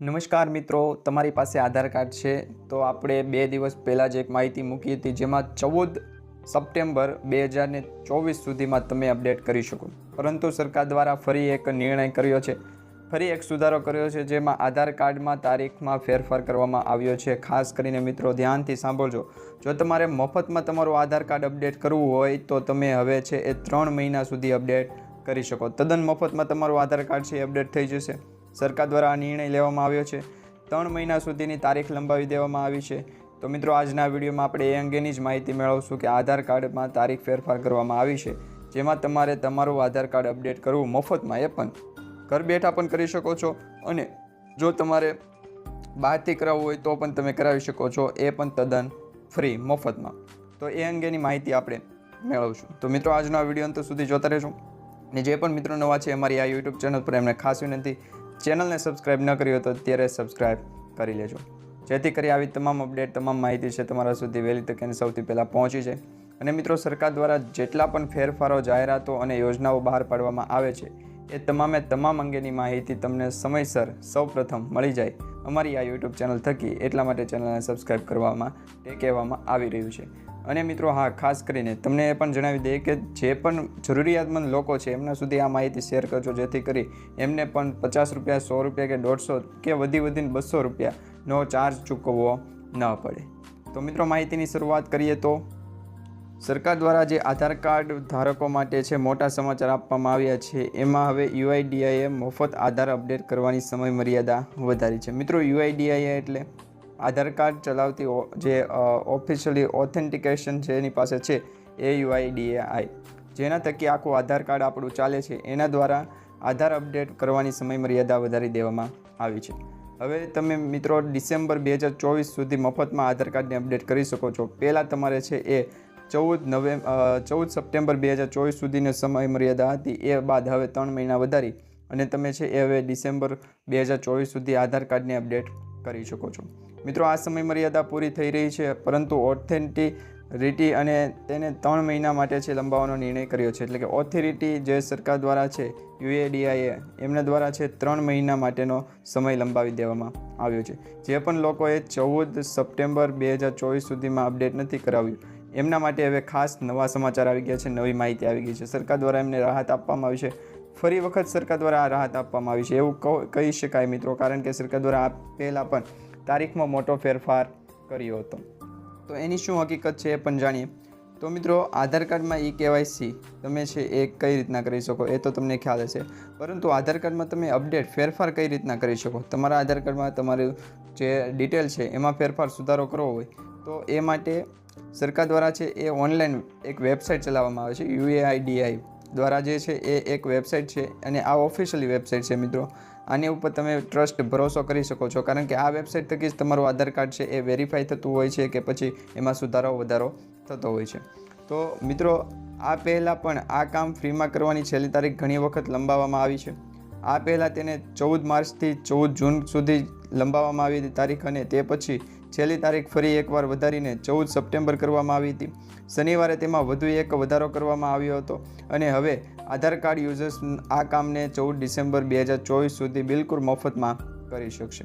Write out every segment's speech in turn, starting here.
નમસ્કાર મિત્રો, તમારી પાસે આધાર કાર્ડ છે, તો આપણે બે દિવસ પહેલાં જ એક માહિતી મૂકી હતી, જેમાં ચૌદ સપ્ટેમ્બર બે હજારને ચોવીસ સુધીમાં તમે અપડેટ કરી શકો. પરંતુ સરકાર દ્વારા ફરી એક નિર્ણય કર્યો છે. ફરી એક સુધારો કર્યો છે, જેમાં આધાર કાર્ડમાં તારીખમાં ફેરફાર કરવામાં આવ્યો છે. ખાસ કરીને મિત્રો, ધ્યાનથી સાંભળજો. જો તમારે મફતમાં તમારું આધાર કાર્ડ અપડેટ કરવું હોય, તો તમે હવે છે એ ત્રણ મહિના સુધી અપડેટ કરી શકો. તદ્દન મફતમાં તમારું આધાર કાર્ડ છે એ અપડેટ થઈ જશે. સરકાર દ્વારા આ નિર્ણય લેવામાં આવ્યો છે. ત્રણ મહિના સુધીની તારીખ લંબાવી દેવામાં આવી છે. તો મિત્રો, આજના વિડીયોમાં આપણે એ અંગેની જ માહિતી મેળવશું કે આધાર કાર્ડમાં તારીખ ફેરફાર કરવામાં આવી છે. જેમાં તમારે તમારું આધાર કાર્ડ અપડેટ કરવું મફતમાં એ પણ ઘર બેઠા પણ કરી શકો છો અને જો તમારે બહારથી કરાવવું હોય તો પણ તમે કરાવી શકો છો. એ પણ તદ્દન ફ્રી મફતમાં. તો એ અંગેની માહિતી આપણે મેળવશું. તો મિત્રો, આજનો આ વીડિયો અંત સુધી જોતા રહેજો. અને જે પણ મિત્રો નવા છે, અમારી આ યુટ્યુબ ચેનલ પર એમને ખાસ વિનંતી ચેનલને સબસ્ક્રાઈબ ન કરી હોય તો અત્યારે સબસ્ક્રાઈબ કરી લેજો. જેથી કરી આવી તમામ અપડેટ, તમામ માહિતી છે તમારા સુધી વહેલી તકે સૌથી પહેલાં પહોંચી જાય. અને મિત્રો, સરકાર દ્વારા જેટલા પણ ફેરફારો, જાહેરાતો અને યોજનાઓ બહાર પાડવામાં આવે છે, એ તમામે તમામ અંગેની માહિતી તમને સમયસર સૌપ્રથમ મળી જાય. અમારી આ યુટ્યુબ ચેનલ થકી એટલા માટે ચેનલને સબસ્ક્રાઈબ કરવામાં તે કહેવામાં આવી રહ્યું છે. અને મિત્રો, હા, ખાસ કરીને તમને એ પણ જણાવી દઈએ કે જે પણ જરૂરિયાતમંદ લોકો છે, એમના સુધી આ માહિતી શેર કરજો, જેથી કરી એમને પણ પચાસ રૂપિયા, સો રૂપિયા કે દોઢસો કે વધી વધીને બસો રૂપિયાનો ચાર્જ ચૂકવવો ન પડે. તો મિત્રો, માહિતીની શરૂઆત કરીએ તો સરકાર દ્વારા જે આધાર કાર્ડ ધારકો માટે છે, મોટા સમાચાર આપવામાં આવ્યા છે, એમાં હવે યુઆઈડીઆઈએ મફત આધાર અપડેટ કરવાની સમય મર્યાદા વધારી છે. મિત્રો, યુઆઈડીઆઈએ એટલે આધાર કાર્ડ ચલાવતી જે ઓફિશિયલી ઓથેન્ટિકેશન છે એની પાસે છે એ યુઆઈડીએઆઈ જેના થકી આખું આધાર કાર્ડ આપણું ચાલે છે, એના દ્વારા આધાર અપડેટ કરવાની સમય મર્યાદા વધારી દેવામાં આવી છે. હવે તમે મિત્રો ડિસેમ્બર બે હજાર ચોવીસ સુધી મફતમાં આધાર કાર્ડને અપડેટ કરી શકો છો. પહેલાં તમારે છે એ ચૌદ નવેમ્બર ચૌદ સપ્ટેમ્બર બે હજાર ચોવીસ સુધીની સમય મર્યાદા હતી. એ બાદ હવે ત્રણ મહિના વધારી અને તમે છે એ હવે ડિસેમ્બર બે હજાર ચોવીસ સુધી આધાર કાર્ડને અપડેટ કરી શકો છો. મિત્રો, આ સમય મર્યાદા પૂરી થઈ રહી છે, પરંતુ ઓથેન્ટિરિટી અને તેને ત્રણ મહિના માટે છે લંબાવવાનો નિર્ણય કર્યો છે. એટલે કે ઓથોરિટી જે સરકાર દ્વારા છે યુએડીઆઈએ એમના દ્વારા છે ત્રણ મહિના માટેનો સમય લંબાવી દેવામાં આવ્યો છે. જે પણ લોકોએ ચૌદ સપ્ટેમ્બર બે હજાર ચોવીસ સુધીમાં અપડેટ નથી કરાવ્યું, એમના માટે હવે ખાસ નવા સમાચાર આવી ગયા છે, નવી માહિતી આવી ગઈ છે. સરકાર દ્વારા એમને રાહત આપવામાં આવી છે. ફરી વખત સરકાર દ્વારા આ રાહત આપવામાં આવી છે. એવું કહો- શકાય મિત્રો, કારણ કે સરકાર દ્વારા પહેલાં પણ તારીખમાં મોટો ફેરફાર કર્યો હતો. તો એની શું હકીકત છે એ પણ જાણીએ. તો મિત્રો, આધાર કાર્ડમાં ઈ કેવાયસી તમે છે એ કઈ રીતના કરી શકો એ તો તમને ખ્યાલ હશે. પરંતુ આધાર કાર્ડમાં તમે અપડેટ ફેરફાર કઈ રીતના કરી શકો? તમારા આધાર કાર્ડમાં તમારું જે ડિટેલ છે એમાં ફેરફાર સુધારો કરવો હોય તો એ માટે સરકાર દ્વારા છે એ ઓનલાઈન એક વેબસાઇટ ચલાવવામાં આવે છે, યુએઆઈડીઆઈ દ્વારા જે છે એ એક વેબસાઇટ છે અને આ ઓફિશિયલી વેબસાઇટ છે મિત્રો. આની ઉપર તમે ટ્રસ્ટ ભરોસો કરી શકો છો. કારણ કે આ વેબસાઇટ થકી જ તમારું આધાર કાર્ડ છે એ વેરીફાઈ થતું હોય છે કે પછી એમાં સુધારો વધારો થતો હોય છે. તો મિત્રો, આ પહેલાં પણ આ કામ ફ્રીમાં કરવાની છેલ્લી તારીખ ઘણી વખત લંબાવવામાં આવી છે. આ પહેલાં તેને ચૌદ માર્ચથી ચૌદ જૂન સુધી લંબાવવામાં આવી હતી તારીખ અને તે પછી છેલ્લી તારીખ ફરી એકવાર વધારીને ચૌદ સપ્ટેમ્બર કરવામાં આવી હતી. શનિવારે તેમાં વધુ એક વધારો કરવામાં આવ્યો હતો અને હવે આધાર કાર્ડ યુઝર્સ આ કામને ચૌદ ડિસેમ્બર બે હજાર ચોવીસ સુધી બિલકુલ મફતમાં કરી શકશે.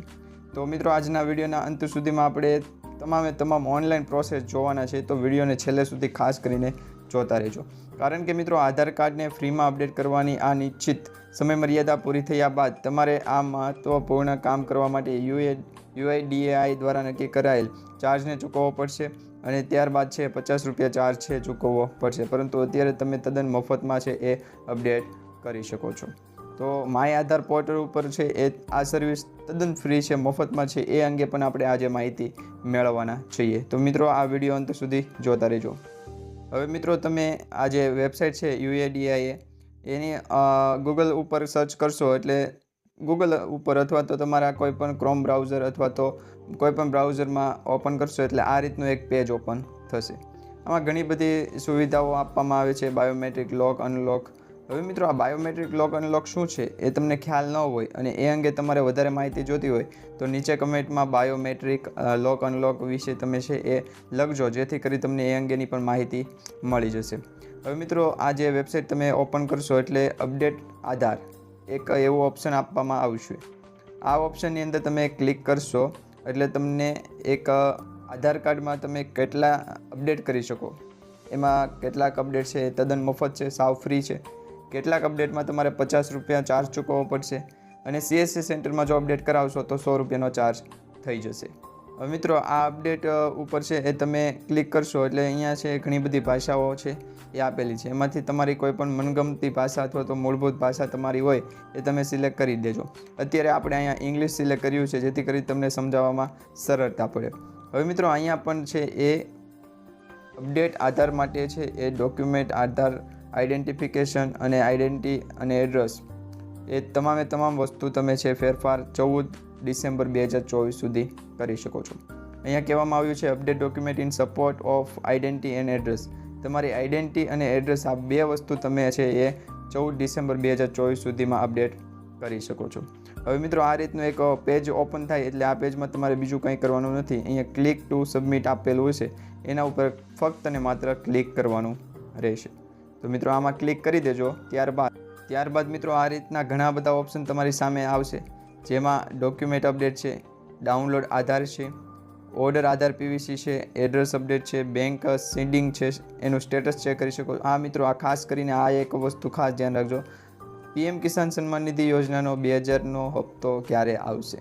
તો મિત્રો, આજના વિડીયોના અંત સુધીમાં આપણે તમામે તમામ ઓનલાઈન પ્રોસેસ જોવાના છે, તો વિડીયોને છેલ્લે સુધી ખાસ કરીને જોતા રહેજો. કારણ કે મિત્રો, આધાર કાર્ડને ફ્રીમાં અપડેટ કરવાની આ નિશ્ચિત સમયમર્યાદા પૂરી થયા બાદ તમારે આ મહત્ત્વપૂર્ણ કામ કરવા માટે યુએ યુઆઈડીએઆઈ દ્વારા નક્કી કરાયેલ ચાર્જને ચૂકવવો પડશે અને ત્યારબાદ છે પચાસ રૂપિયા ચાર્જ છે ચૂકવવો પડશે. પરંતુ અત્યારે તમે તદ્દન મફતમાં છે એ અપડેટ કરી શકો છો. તો માય આધાર પોર્ટલ ઉપર છે એ આ સર્વિસ તદ્દન ફ્રી છે, મફતમાં છે એ અંગે પણ આપણે આજે માહિતી મેળવવાના છીએ. તો મિત્રો આ વીડિયો અંત સુધી જોતા રહેજો. હવે મિત્રો તમે આ જે વેબસાઇટ છે યુએડીઆઈએ, એની ગૂગલ ઉપર સર્ચ કરશો એટલે ગૂગલ ઉપર અથવા તો તમારા કોઈ પણ ક્રોમ બ્રાઉઝર અથવા તો કોઈ પણ બ્રાઉઝરમાં ઓપન કરશો એટલે આ રીતનું એક પેજ ઓપન થશે. આમાં ઘણી બધી સુવિધાઓ આપવામાં આવે છે બાયોમેટ્રિક લોક અનલોક હવે મિત્રો આ બાયોમેટ્રિક લોક અનલોક શું છે? એ તમને ખ્યાલ ન હોય અને એ અંગે તમારે વધારે માહિતી જોતી હોય, તો નીચે કમેન્ટમાં બાયોમેટ્રિક લોક અનલોક વિશે તમે છે એ લખજો, જેથી કરી તમને એ અંગેની પણ માહિતી મળી જશે. હવે મિત્રો આ જે વેબસાઇટ તમે ઓપન કરશો એટલે અપડેટ આધાર. એક એવું ઓપ્શન આપવામાં આવશે. આ ઓપ્શનની અંદર તમે ક્લિક કરશો, એટલે તમને એક આધાર કાર્ડમાં તમે કેટલા અપડેટ કરી શકો. એમાં કેટલાક અપડેટ છે, તદ્દન મફત છે, સાવ ફ્રી છે. કેટલાક અપડેટમાં તમારે પચાસ રૂપિયા ચાર્જ ચૂકવવો પડશે. અને સીએસસી સેન્ટરમાં જો અપડેટ કરાવશો તો સો રૂપિયાનો ચાર્જ થઈ જશે. મિત્રો, આ અપડેટ ઉપર છે એ તમે ક્લિક કરશો એટલે અહીંયા છે ઘણી બધી ભાષાઓ છે એ આપેલી છે. એમાંથી તમારી કોઈ પણ મનગમતી ભાષા અથવા તો મૂળભૂત ભાષા તમારી હોય એ તમે સિલેક્ટ કરી દેજો. અત્યારે આપણે અહીંયા ઇંગ્લિશ સિલેક્ટ કર્યું છે, જેથી કરી તમને સમજાવવામાં સરળતા પડે. હવે મિત્રો, અહીંયા પણ છે એ અપડેટ આધાર માટે છે એ ડોક્યુમેન્ટ આધાર આઈડેન્ટિફિકેશન અને આઈડેન્ટિટી અને એડ્રેસ એ તમામે તમામ વસ્તુ તમે છે ફેરફાર ચૌદ ડિસેમ્બર બે હજાર ચોવીસ સુધી કરી શકો છો. અહીંયા કહેવામાં આવ્યું છે update document in support of identity and address તમારી આઈડેન્ટિટી અને એડ્રેસ આ બે વસ્તુ તમે છે એ ચૌદ ડિસેમ્બર બે હજાર ચોવીસ સુધીમાં અપડેટ કરી શકો છો. હવે મિત્રો, આ રીતનું એક પેજ ઓપન થાય એટલે આ પેજમાં તમારે બીજું કંઈ કરવાનું નથી. અહીંયા ક્લિક ટુ સબમિટ આપેલું હશે. એના ઉપર ફક્ત અને માત્ર ક્લિક કરવાનું રહેશે. તો મિત્રો, આમાં ક્લિક કરી દેજો. ત્યારબાદ ત્યારબાદ મિત્રો, આ રીતના ઘણા બધા ઓપ્શન તમારી સામે આવશે. જેમાં ડોક્યુમેન્ટ અપડેટ છે ડાઉનલોડ આધાર છે ઓર્ડર આધાર પીવીસી છે એડ્રેસ અપડેટ છે બેંક સીડિંગ છે, એનું સ્ટેટસ ચેક કરી શકો. આ મિત્રો, આ ખાસ કરીને આ એક વસ્તુ ખાસ ધ્યાન રાખજો. પીએમ કિસાન સન્માન નિધિ યોજનાનો બે હજારનો હપ્તો ક્યારે આવશે?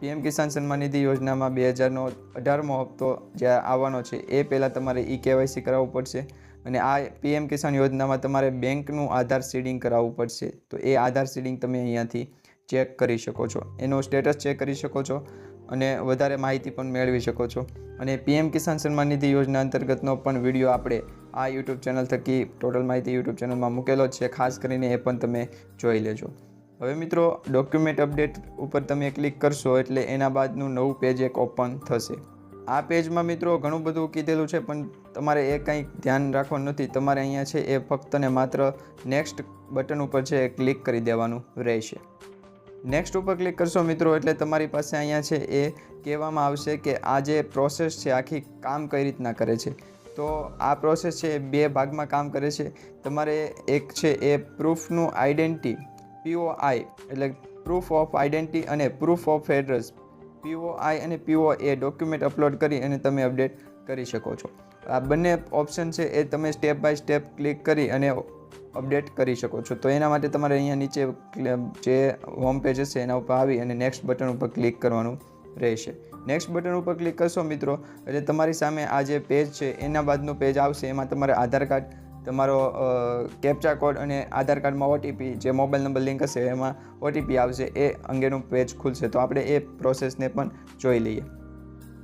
પીએમ કિસાન સન્માન નિધિ યોજનામાં બે હજારનો અઢારમો હપ્તો જ્યારે આવવાનો છે, એ પહેલાં તમારે ઈ કેવાયસી કરાવવું પડશે અને આ પીએમ કિસાન યોજનામાં તમારે બેંકનું આધાર સીડિંગ કરાવવું પડશે. તો એ આધાર સીડિંગ તમે અહીંયાથી ચેક કરી શકો છો. એનો સ્ટેટસ ચેક કરી શકો છો અને વધારે માહિતી પણ મેળવી શકો છો. અને પીએમ કિસાન સન્માન નિધિ યોજના અંતર્ગતનો પણ વીડિયો આપણે આ યુટ્યુબ ચેનલ થકી ટોટલ માહિતી યુટ્યુબ ચેનલમાં મૂકેલો છે. ખાસ કરીને એ પણ તમે જોઈ લેજો. હવે મિત્રો ડોક્યુમેન્ટ અપડેટ ઉપર તમે ક્લિક કરશો એટલે એના બાદનું નવું પેજ એક ઓપન થશે. આ પેજમાં મિત્રો ઘણું બધું કીધેલું છે, પણ તમારે એ કંઈ ધ્યાન રાખવાનું નથી. તમારે અહીંયા છે એ ફક્ત ને માત્ર નેક્સ્ટ બટન ઉપર છે ક્લિક કરી દેવાનું રહેશે. નેક્સ્ટ ઉપર ક્લિક કરશો મિત્રો, એટલે તમારી પાસે અહીંયા છે એ કહેવામાં આવશે કે આ જે પ્રોસેસ છે, આખી કામ કઈ રીતના કરે છે? તો આ પ્રોસેસ છે એ બે ભાગમાં કામ કરે છે. તમારે એક છે એ પ્રૂફનું આઈડેન્ટિટી પીઓઆઈ એટલે પ્રૂફ ઓફ આઈડેન્ટિટી અને પ્રૂફ ઓફ એડ્રેસ પીઓઆઈ અને પીઓ એ ડોક્યુમેન્ટ અપલોડ કરી અને તમે અપડેટ કરી શકો છો. આ બંને ઓપ્શન છે એ તમે સ્ટેપ બાય સ્ટેપ ક્લિક કરી અને અપડેટ કરી શકો છો. તો એના માટે તમારે અહીંયા નીચે જે હોમ પેજ હશે એના ઉપર આવી અને નેક્સ્ટ બટન ઉપર ક્લિક કરવાનું રહેશે. નેક્સ્ટ બટન ઉપર ક્લિક કરશો મિત્રો, એટલે તમારી સામે આ જે પેજ છે, એના બાદનું પેજ આવશે. એમાં તમારે આધાર કાર્ડ, તમારો કેપ્ચા કોડ અને આધાર કાર્ડમાં ઓટીપી જે મોબાઈલ નંબર લિંક હશે, એમાં ઓટીપી આવશે. એ અંગેનું પેજ ખુલશે. તો આપણે એ પ્રોસેસને પણ જોઈ લઈએ.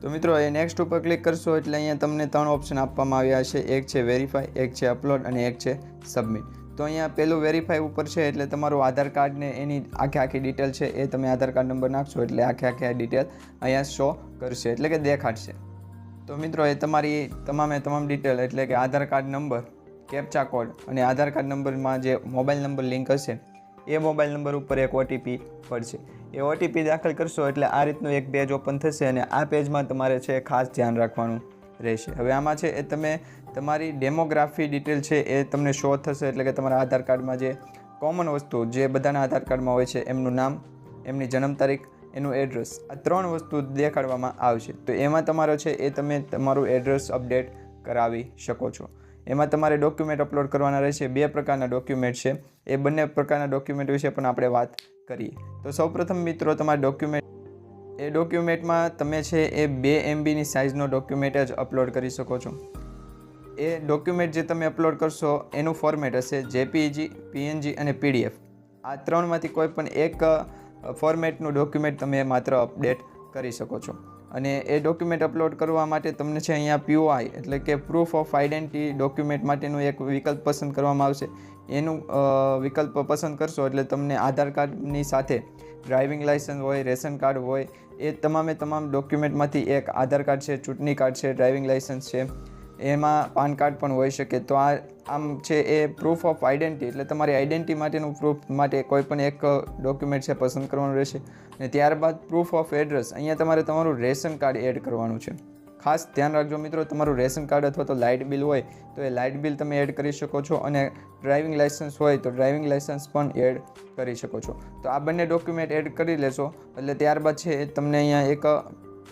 તો મિત્રો, એ નેક્સ્ટ ઉપર ક્લિક કરશો એટલે અહીંયા તમને ત્રણ ઓપ્શન આપવામાં આવ્યા છે. એક છે વેરીફાઈ એક છે અપલોડ અને એક છે સબમિટ તો અહીંયા પેલું વેરીફાઈ ઉપર છે એટલે તમારું આધાર કાર્ડને એની આખી આખી ડિટેલ છે એ તમે આધાર કાર્ડ નંબર નાખશો એટલે આખી આખી ડિટેલ અહીંયા શો કરશે એટલે કે દેખાડશે. તો મિત્રો, એ તમારી તમામે તમામ ડિટેલ એટલે કે Aadhaar card number captcha code અને આધાર કાર્ડ નંબરમાં જે મોબાઈલ નંબર લિંક હશે, એ મોબાઈલ નંબર ઉપર એક ઓટીપી પડશે. એ ઓટીપી દાખલ કરશો એટલે આ રીતનું એક પેજ ઓપન થશે અને આ પેજમાં તમારે છે ખાસ ધ્યાન રાખવાનું રહેશે. હવે આમાં છે એ તમે તમારી ડેમોગ્રાફી ડિટેલ છે એ તમને શો થશે એટલે કે તમારા આધાર કાર્ડમાં જે કોમન વસ્તુ જે બધાના આધાર કાર્ડમાં હોય છે એમનું નામ, એમની જન્મ તારીખ, એનું એડ્રેસ આ ત્રણ વસ્તુ દેખાડવામાં આવશે. તો એમાં તમારો છે એ તમે તમારું એડ્રેસ અપડેટ કરાવી શકો છો. એમાં તમારે ડોક્યુમેન્ટ અપલોડ કરવાના રહેશે. બે પ્રકારના ડોક્યુમેન્ટ છે. એ બંને પ્રકારના ડોક્યુમેન્ટ વિશે પણ આપણે વાત કરીએ તો સૌપ્રથમ મિત્રો, તમારા ડોક્યુમેન્ટ એ ડોક્યુમેન્ટમાં તમે છે એ બે એમબીની સાઇઝનો ડોક્યુમેન્ટ જ અપલોડ કરી શકો છો. એ ડોક્યુમેન્ટ જે તમે અપલોડ કરશો, એનું ફોર્મેટ હશે જેપીજી પીએનજી અને પીડીએફ આ ત્રણમાંથી કોઈ પણ એક ફોર્મેટનું ડોક્યુમેન્ટ તમે માત્ર અપડેટ કરી શકો છો. અને એ ડોક્યુમેન્ટ અપલોડ કરવા માટે તમને છે અહીંયા પીઓઆઈ એટલે કે પ્રૂફ ઓફ આઈડેન્ટિટી ડોક્યુમેન્ટ માટેનું એક વિકલ્પ પસંદ કરવામાં આવશે. એનું વિકલ્પ પસંદ કરશો એટલે તમને આધાર કાર્ડની સાથે ડ્રાઇવિંગ લાઇસન્સ હોય, રેશન કાર્ડ હોય, એ તમામે તમામ ડોક્યુમેન્ટમાંથી એક આધાર કાર્ડ છે, ચૂંટણી કાર્ડ છે ડ્રાઇવિંગ લાઇસન્સ છે એમાં પાન કાર્ડ પણ હોઈ શકે. તો આ આમ છે એ પ્રૂફ ઓફ આઈડેન્ટિટી એટલે તમારી આઈડેન્ટિટી માટેનું પ્રૂફ માટે કોઈ પણ એક ડોક્યુમેન્ટ છે પસંદ કરવાનું રહેશે. અને ત્યારબાદ પ્રૂફ ઓફ એડ્રેસ અહીંયા તમારે તમારું રેશન કાર્ડ એડ કરવાનું છે. ખાસ ધ્યાન રાખજો મિત્રો, તમારું રેશન કાર્ડ અથવા તો લાઇટ બિલ હોય, તો એ લાઇટ બિલ તમે એડ કરી શકો છો અને ડ્રાઇવિંગ લાઇસન્સ હોય, તો ડ્રાઇવિંગ લાઇસન્સ પણ એડ કરી શકો છો. તો આ બંને ડોક્યુમેન્ટ એડ કરી લેશો, એટલે ત્યારબાદ છે તમને અહીંયા એક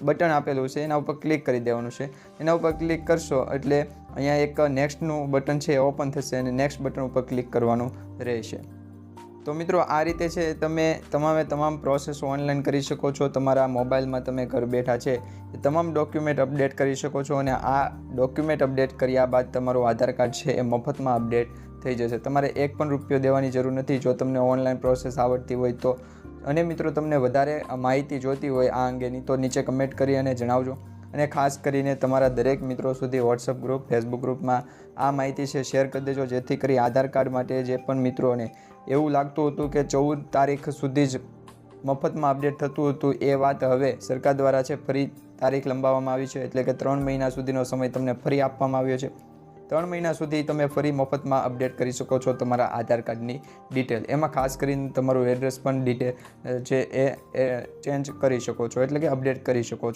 બટન આપેલું છે, એના ઉપર ક્લિક કરી દેવાનું છે. એના ઉપર ક્લિક કરશો એટલે અહીંયા એક નેક્સ્ટનું બટન છે ઓપન થશે અને નેક્સ્ટ બટન ઉપર ક્લિક કરવાનું રહેશે. તો મિત્રો, આ રીતે છે તમે તમામે તમામ પ્રોસેસો ઓનલાઈન કરી શકો છો. તમારા મોબાઈલમાં તમે ઘર બેઠા છે એ તમામ ડોક્યુમેન્ટ અપડેટ કરી શકો છો અને આ ડોક્યુમેન્ટ અપડેટ કર્યા બાદ તમારું આધાર કાર્ડ છે એ મફતમાં અપડેટ થઈ જશે. તમારે એક પણ રૂપિયો દેવાની જરૂર નથી. જો તમને ઓનલાઈન પ્રોસેસ આવડતી હોય તો અને મિત્રો, તમને વધારે માહિતી જોતી હોય આ અંગેની, તો નીચે કમેન્ટ કરી અને જણાવજો. અને ખાસ કરીને તમારા દરેક મિત્રો સુધી વોટ્સઅપ ગ્રુપ ફેસબુક ગ્રુપમાં આ માહિતી છે શેર કરી દેજો, જેથી કરી આધાર કાર્ડ માટે જે પણ મિત્રોને એવું લાગતું હતું કે ચૌદ તારીખ સુધી જ મફતમાં અપડેટ થતું હતું, એ વાત હવે સરકાર દ્વારા છે, ફરી તારીખ લંબાવવામાં આવી છે, એટલે કે ત્રણ મહિના સુધીનો સમય તમને ફરી આપવામાં આવ્યો છે. ત્રણ મહિના સુધી તમે ફરી મફતમાં અપડેટ કરી શકો છો તમારા આધાર કાર્ડની ડિટેલ. એમાં ખાસ કરીને તમારું એડ્રેસ પણ ડિટેલ છે એ ચેન્જ કરી શકો છો, એટલે કે અપડેટ કરી શકો છો.